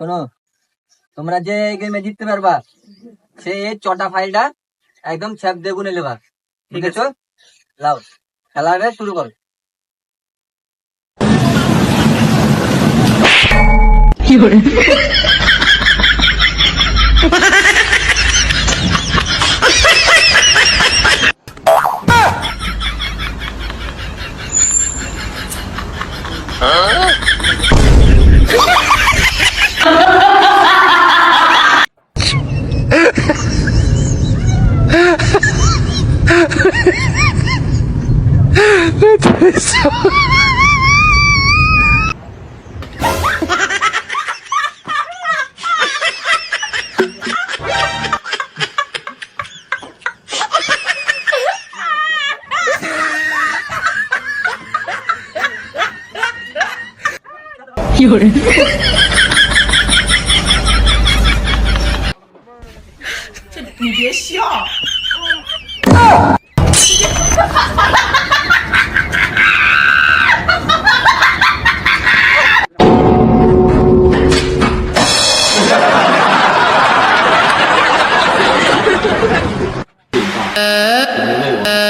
শোনো তোমরা যে গেমে জিততে পারবা সে এই চটা ফাইলটা একদম ছ্যাপ দিয়ে গুনে নেবা। ঠিক আছে? লাও খেলাটা শুরু কর। কি করে Huh? 有人，这你别笑。有没有？